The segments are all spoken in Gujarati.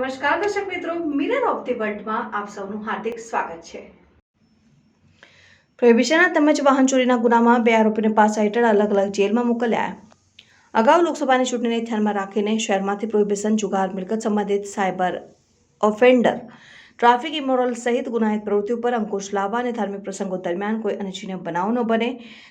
નમસ્કાર દર્શક મિત્રો મિરર ઓફ ધી વર્લ્ડમાં આપ સૌનું હાર્દિક સ્વાગત છે. પ્રોહિબિશનના તેમજ વાહન ચોરીના ગુનામાં બે આરોપીને પાસા હેઠળ અલગ અલગ જેલમાં મોકલ્યા. અગાઉ લોકસભાની ચૂંટણીને ધ્યાનમાં રાખીને શહેરમાંથી પ્રોહિબિશન જુગાર મિલકત સંબંધિત સાયબર ઓફેન્ડર ટ્રાફિક ઇમોરલ સહિત ગુનાહિત પ્રવૃત્તિ ઉપર અંકુશ લાવવા અને ધાર્મિક પ્રસંગો દરમિયાન કોઈ અનિચ્છનીય બનાવ ન બને.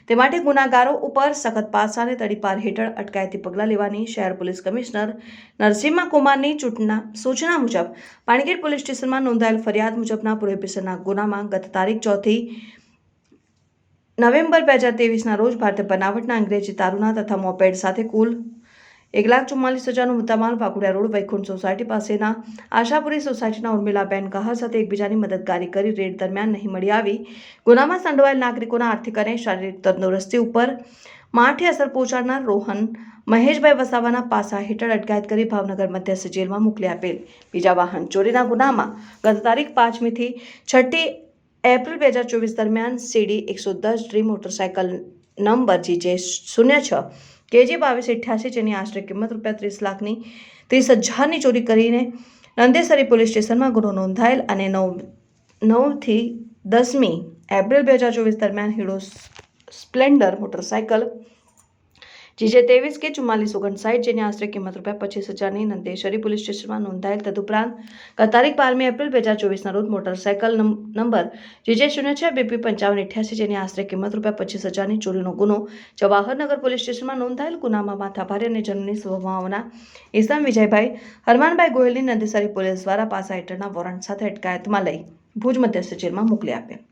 તે માટે ગુનાગારો ઉપર સખત પાસા અને તડીપાર હેઠળ અટકાયતી પગલાં લેવાની શહેર પોલીસ કમિશનર નરસિંહા કુમારની ચૂંટના સૂચના મુજબ પાણીગેટ પોલીસ સ્ટેશનમાં નોંધાયેલ ફરિયાદ મુજબના પ્રોહિબિશનના ગુનામાં ગત તારીખ ચોથી નવેમ્બર બે હજાર તેવીસના રોજ ભારતીય બનાવટના અંગ્રેજી તારુના તથા મોપેડ સાથે કુલ એક લાખ ચુમ્માલીસ હજારનું મુદ્દામાલ વાઘોડિયા રોડ વૈકુંઠ સોસાયટી પાસેના આશાપુરી સોસાયટીના ઉર્મિલાબેન કહાર સાથે એકબીજાની મદદગારી કરી રેડ દરમિયાન નહીં મળી આવી. ગુનામાં સંડોવાયેલ નાગરિકોના આર્થિક અને શારીરિક તંદુરસ્તી ઉપર માઠી અસર પહોંચાડનાર રોહન મહેશભાઈ વસાવાના પાસા હેઠળ અટકાયત કરી ભાવનગર મધ્યસ્થ જેલમાં મોકલી આપેલ. બીજા વાહન ચોરીના ગુનામાં ગત તારીખ પાંચમીથી છઠ્ઠી એપ્રિલ બે હજાર ચોવીસ દરમિયાન સીડી એકસો દસ ડ્રી મોટરસાયકલ નંબર જીજે શૂન્ય છ કેજી બાવીસ અઠ્યાસી જેની આશરે કિંમત રૂપિયા ત્રીસ લાખની ત્રીસ હજારની ચોરી કરીને નંદેસરી પોલીસ સ્ટેશનમાં ગુનો નોંધાયેલ અને નવ નવથી દસમી એપ્રિલ બે હજાર ચોવીસ દરમિયાન હીરો સ્પ્લેન્ડર મોટરસાયકલ જીજે ત્રેવીસ કે ચુમ્માલીસ ઓગણસાઠ, જેની આશરે કિંમત રૂપિયા પચીસ હજારની નંદેશ્વરી પોલીસ સ્ટેશનમાં નોંધાયેલ. તદુપરાંત, ગત તારીખ બારમી એપ્રિલ બે હજાર ચોવીસના રોજ મોટરસાયકલ નંબર જીજે શૂન્ય છ, બીપી પંચાવન, અઠ્યાસી, જેની આશરે કિંમત રૂપિયા પચીસ હજારની ચોરીનો ગુનો જવાહરનગર પોલીસ સ્ટેશનમાં નોંધાયેલ. ગુનામાં માથાભારે અને જનની સ્વભાવના ઈસમ વિજયભાઈ હરમાનભાઈ ગોહિલની નંદેસરી પોલીસ દ્વારા પાસા હેઠળના વોરંટ સાથે અટકાયતમાં લઈ ભુજ મધ્યસ્થ જેલમાં મોકલી આપ્યા.